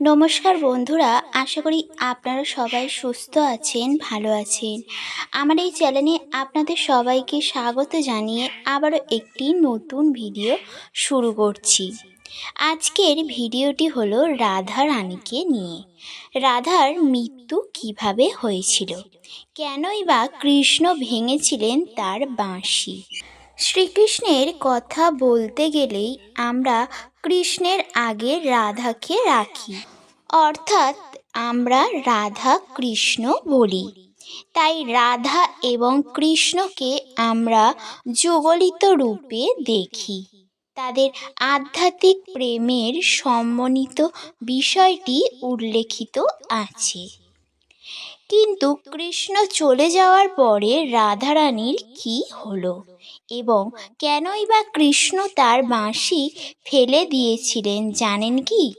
নমস্কার বন্ধুরা, আশা করি আপনারা সবাই সুস্থ আছেন, ভালো আছেন। আমার এই চ্যানেলে আপনাদের সবাইকে স্বাগত জানিয়ে আবারও একটি নতুন ভিডিও শুরু করছি। আজকের ভিডিওটি হলো রাধা রানীকে নিয়ে। রাধার মৃত্যু কীভাবে হয়েছিল? কেনই বা কৃষ্ণ ভেঙেছিলেন তার বাঁশি? শ্রীকৃষ্ণের কথা বলতে গেলেই আমরা কৃষ্ণের আগে রাধাকে রাখি। অর্থাৎ আমরা রাধা কৃষ্ণ বলি। তাই রাধা এবং কৃষ্ণকে আমরা যুগলিত রূপে দেখি। তাদের আধ্যাত্মিক প্রেমের সম্মানিত বিষয়টি উল্লেখিত আছে। কিন্তু কৃষ্ণ চলে যাওয়ার পরে রাধারানীর কি হলো? এবং কেনই বা কৃষ্ণ তার বাঁশি ফেলে দিয়েছিলেন জানেন কি?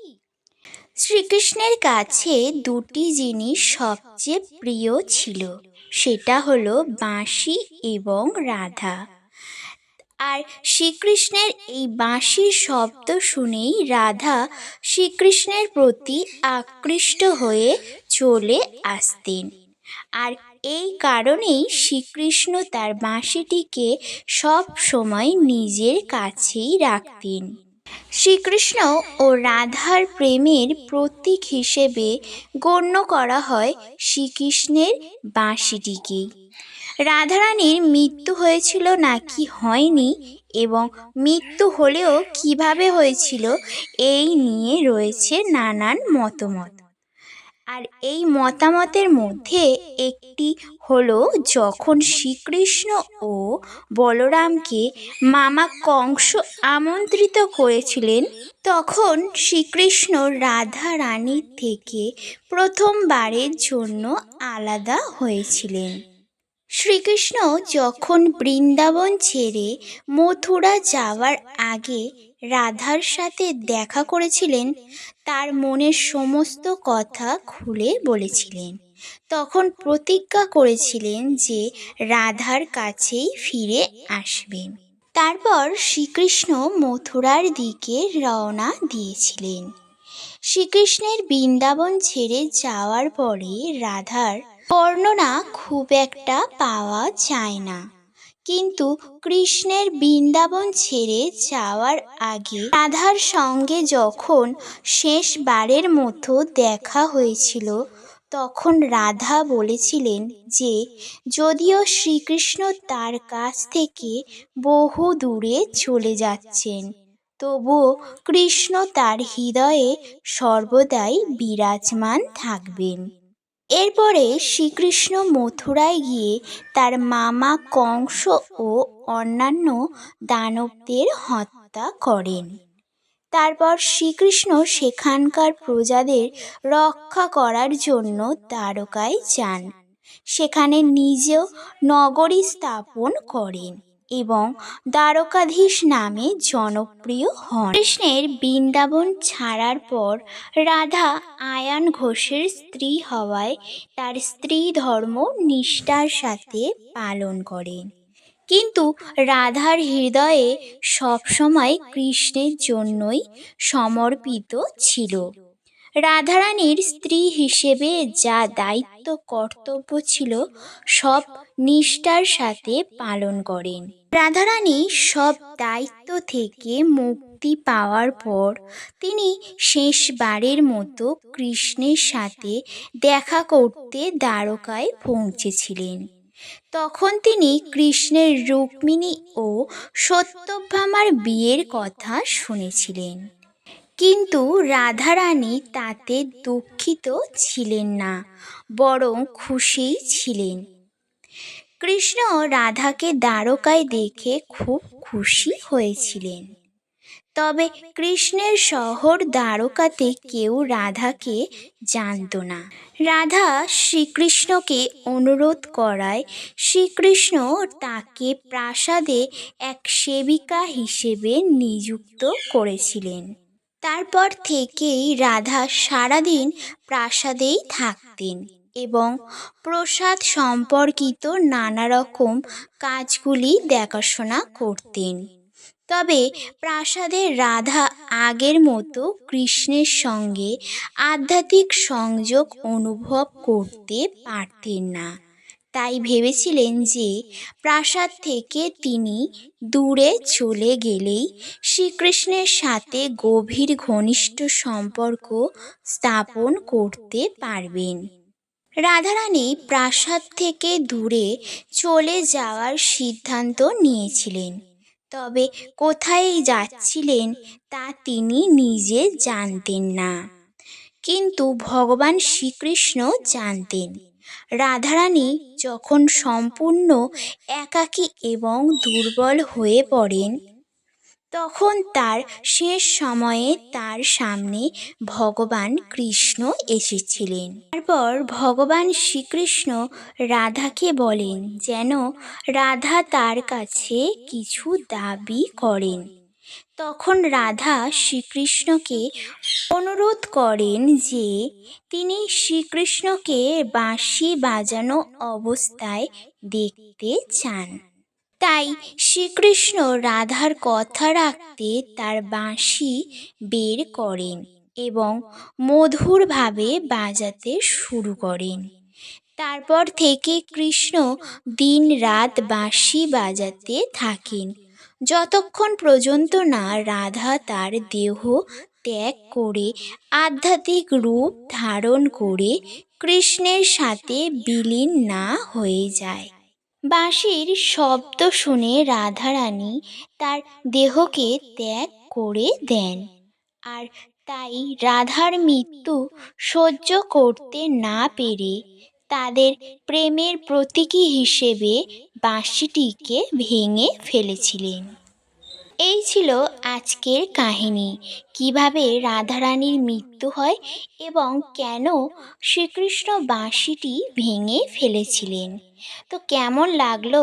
শ্রীকৃষ্ণের কাছে দুটি জিনিস সবচেয়ে প্রিয় ছিল। সেটা হলো বাঁশি এবং রাধা। আর শ্রীকৃষ্ণের এই বাঁশির শব্দ শুনেই রাধা শ্রীকৃষ্ণের প্রতি আকৃষ্ট হয়ে চলে আসতেন। আর এই কারণেই শ্রীকৃষ্ণ তার বাঁশিটিকে সব সময় নিজের কাছেই রাখতেন। শ্রীকৃষ্ণ ও রাধার প্রেমের প্রতীক হিসেবে গণ্য করা হয় শ্রীকৃষ্ণের বাঁশিটিকে। রাধারানীর মৃত্যু হয়েছিল নাকি হয়নি এবং মৃত্যু হলেও কীভাবে হয়েছিল এই নিয়ে রয়েছে নানান মতামত। আর এই মতামতের মধ্যে একটি হলো, যখন শ্রীকৃষ্ণ ও বলরামকে মামা কংস আমন্ত্রিত করেছিলেন, তখন শ্রীকৃষ্ণ রাধা রানীর থেকে প্রথমবারের জন্য আলাদা হয়েছিলেন। শ্রীকৃষ্ণ যখন বৃন্দাবন ছেড়ে মথুরা যাওয়ার আগে রাধার সাথে দেখা করেছিলেন, তার মনের সমস্ত কথা খুলে বলেছিলেন। তখন প্রতিজ্ঞা করেছিলেন যে রাধার কাছেই ফিরে আসবেন। তারপর শ্রীকৃষ্ণ মথুরার দিকে রওনা দিয়েছিলেন। শ্রীকৃষ্ণের বৃন্দাবন ছেড়ে যাওয়ার পরে রাধার বর্ণনা খুব একটা পাওয়া যায় না। কিন্তু কৃষ্ণের বৃন্দাবন ছেড়ে যাওয়ার আগে রাধার সঙ্গে যখন শেষবারের মতো দেখা হয়েছিল, তখন রাধা বলেছিলেন যে, যদিও শ্রীকৃষ্ণ তার কাছ থেকে বহু দূরে চলে যাচ্ছেন, তবুও কৃষ্ণ তার হৃদয়ে সর্বদাই বিরাজমান থাকবেন। এরপরে শ্রীকৃষ্ণ মথুরায় গিয়ে তার মামা কংস ও অন্যান্য দানবদের হত্যা করেন। তারপর শ্রীকৃষ্ণ সেখানকার প্রজাদের রক্ষা করার জন্য দ্বারকায় যান। সেখানে নিজেও নগরী স্থাপন করেন। এবং দ্বারকাধীশ নামে জনপ্রিয় হন। কৃষ্ণের বৃন্দাবন ছাড়ার পর রাধা আয়ান ঘোষের স্ত্রী হওয়ায় তার স্ত্রী ধর্ম নিষ্ঠার সাথে পালন করেন। কিন্তু রাধার হৃদয়ে সবসময় কৃষ্ণের জন্যই সমর্পিত ছিল। রাধারানীর স্ত্রী হিসেবে যা দায়িত্ব, কর্তব্য ছিল, সব নিষ্ঠার সাথে পালন করেন। রাধারানী সব দায়িত্ব থেকে মুক্তি পাওয়ার পর তিনি শেষবারের মতো কৃষ্ণের সাথে দেখা করতে দ্বারকায় পৌঁছেছিলেন। তখন তিনি কৃষ্ণের রুক্মিণী ও সত্যভামার বিয়ের কথা শুনেছিলেন। কিন্তু রাধারানী তাতে দুঃখিত ছিলেন না, বরং খুশিই ছিলেন। কৃষ্ণ রাধাকে দ্বারকায় দেখে খুব খুশি হয়েছিলেন। তবে কৃষ্ণের শহর দ্বারকাতে কেউ রাধাকে জানত না। রাধা শ্রীকৃষ্ণকে অনুরোধ করায় শ্রীকৃষ্ণ তাকে প্রাসাদে এক সেবিকা হিসেবে নিযুক্ত করেছিলেন। তারপর থেকেই রাধা সারাদিন প্রাসাদেই থাকতেন এবং প্রসাদ সম্পর্কিত নানা রকম কাজগুলি দেখাশোনা করতেন। তবে প্রাসাদে রাধা আগের মতো কৃষ্ণের সঙ্গে আধ্যাত্মিক সংযোগ অনুভব করতে পারতেন না। তাই ভেবেছিলেন যে প্রাসাদ থেকে তিনি দূরে চলে গেলেই শ্রীকৃষ্ণের সাথে গভীর ঘনিষ্ঠ সম্পর্ক স্থাপন করতে পারবেন। রাধারানী প্রাসাদ থেকে দূরে চলে যাওয়ার সিদ্ধান্ত নিয়েছিলেন। তবে কোথায় যাচ্ছিলেন তা তিনি নিজে জানতেন না। কিন্তু ভগবান শ্রীকৃষ্ণ জানতেন। রাধারানী যখন সম্পূর্ণ একাকী এবং দুর্বল হয়ে পড়েন, তখন তার শেষ সময়ে তার সামনে ভগবান কৃষ্ণ এসেছিলেন। তারপর ভগবান শ্রীকৃষ্ণ রাধাকে বলেন, যেন রাধা তার কাছে কিছু দাবি করেন। তখন রাধা শ্রীকৃষ্ণকে অনুরোধ করেন যে তিনি শ্রীকৃষ্ণকে বাঁশি বাজানো অবস্থায় দেখতে চান। তাই শ্রীকৃষ্ণ রাধার কথা রাখতে তার বাঁশি বের করেন এবং মধুরভাবে বাজাতে শুরু করেন। তারপর থেকে কৃষ্ণ দিন রাত বাঁশি বাজাতে থাকেন। যতক্ষণ পর্যন্ত না রাধা তার দেহ ত্যাগ করে, আধ্যাত্মিক রূপ ধারণ করে কৃষ্ণের সাথে বিলীন না হয়ে যায়। বাঁশির শব্দ শুনে রাধারানী তার দেহকে ত্যাগ করে দেন আর তাই রাধার মৃত্যু সহ্য করতে না পেরে তাদের প্রেমের প্রতীকী হিসেবে বাঁশিটিকে ভেঙে ফেলেছিলেন। এই ছিল আজকের কাহিনী। কীভাবে রাধারানীর মৃত্যু হয় এবং কেন শ্রীকৃষ্ণ বাঁশিটি ভেঙে ফেলেছিলেন? তো কেমন লাগল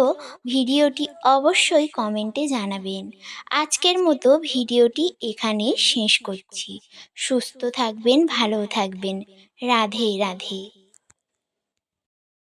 ভিডিওটি অবশ্যই কমেন্টে জানাবেন। আজকের মতো ভিডিওটি এখানে শেষ করছি। সুস্থ থাকবেন, ভালো থাকবেন। রাধে রাধে।